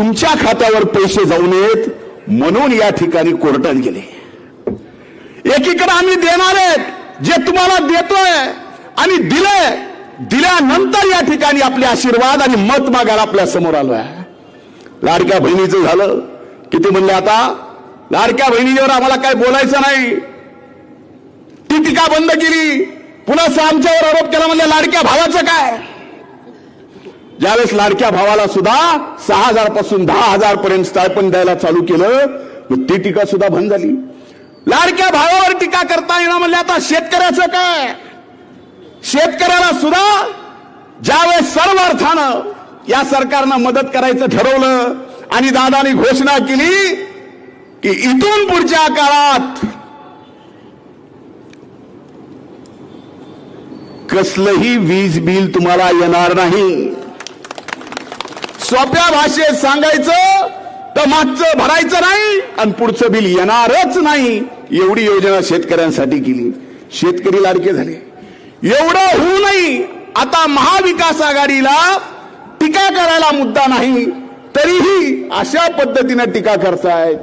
तुमच्या खात्यावर पैसे जाऊ नयेत म्हणून या ठिकाणी कोर्टात गेले. एकीकडे आम्ही देणार आहेत जे तुम्हाला देतोय आणि दिलंय दिल्यानंतर या ठिकाणी आपले आशीर्वाद आणि मत मागायला आपल्यासमोर आलो आहे लाडक्या बहिणीचं झालं. किती म्हणले आता? लाडक्या बहिणीवर आम्हाला काय बोलायचं नाही. ती टीका बंद केली. पुन्हा आमच्यावर आरोप केला म्हणजे लाडक्या भावाचं काय? ज्यावेळेस लाडक्या भावाला सुद्धा सहा हजारपासून दहा हजार पर्यंत स्टायपन द्यायला चालू केलं ती टीका सुद्धा बंद झाली. लाडक्या भावावर टीका करता येणार म्हणजे आता शेतकऱ्याचं काय? शेतकऱ्याला सुद्धा ज्यावेळेस सर्व अर्थानं या सरकारनं मदत करायचं ठरवलं आणि दादानी घोषणा केली की इथून पुढच्या काळात कसलंही वीज बिल तुम्हाला येणार नाही. सोप्या भाषेत सांगायचं तर मागचं भरायचं नाही आणि पुढचं बिल येणारच नाही. एवढी योजना शेतकऱ्यांसाठी केली. शेतकरी लाडके झाले. एवढं होऊ नाही. आता महाविकास आघाडीला टीका करायला मुद्दा नाही. तरीही अशा पद्धतीनं टीका करतायत.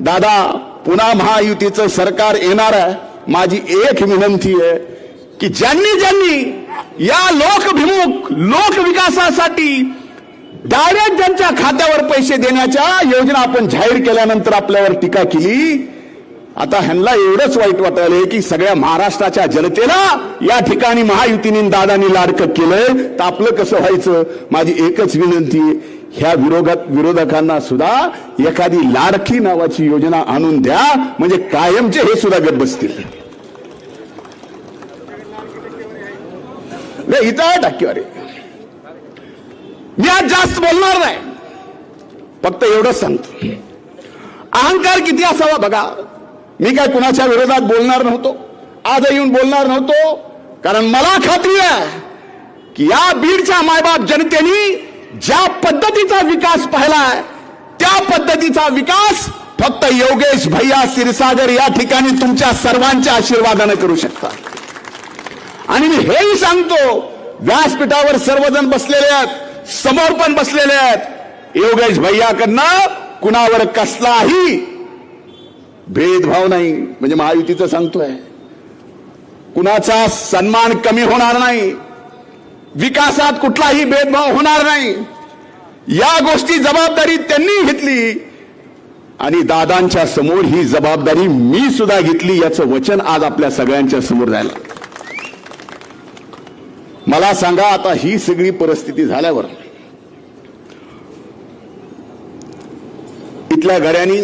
दादा पुन्हा महायुतीचं सरकार येणार आहे. माझी एक विनंती आहे की ज्यांनी ज्यांनी या लोकभिमुख लोकविकासासाठी डायरेक्ट ज्यांच्या खात्यावर पैसे देण्याच्या योजना आपण जाहीर केल्यानंतर आपल्यावर टीका केली. आता ह्यांना एवढंच वाईट वाटायलंय की सगळ्या महाराष्ट्राच्या जनतेला या ठिकाणी महायुतीने दादानी लाडकं केलंय. तर आपलं कसं व्हायचं? माझी एकच विनंती ह्या विरोधात विरोधकांना सुद्धा एखादी लाडकी नावाची योजना आणून द्या. म्हणजे कायमचे हे सुद्धा गट बसतील. इथं टक्केवारी मी आज जास्त बोलणार नाही. फक्त एवढंच सांगतो. अहंकार किती असावा बघा. मी काय कुणाच्या विरोधात बोलणार नव्हतो. आज येऊन बोलणार नव्हतो. कारण मला खात्री आहे की या बीडच्या मायबाप जनतेने ज्या पद्धतीचा विकास पाहिलाय त्या पद्धतीचा विकास फक्त योगेश भैया क्षीरसागर या ठिकाणी तुमच्या सर्वांच्या आशीर्वादाने करू शकता आणि मी हेही सांगतो व्यासपीठावर सर्वजण बसलेले आहेत. समोर पण बसलेले आहेत. योगेश भैयाकडनं कुणावर कसलाही भेदभाव नाही. म्हणजे महायुतीचं सांगतोय. कुणाचा सन्मान कमी होणार नाही. विकासात कुठलाही भेदभाव होणार नाही. या गोष्टी जबाबदारी त्यांनी घेतली. आणि दादांच्या समोर ही जबाबदारी मी सुद्धा घेतली याचं वचन आज आपल्या सगळ्यांच्या समोर जायला मला सांगा आता ही सगळी परिस्थिती झाल्यावर इथल्या घड्यांनी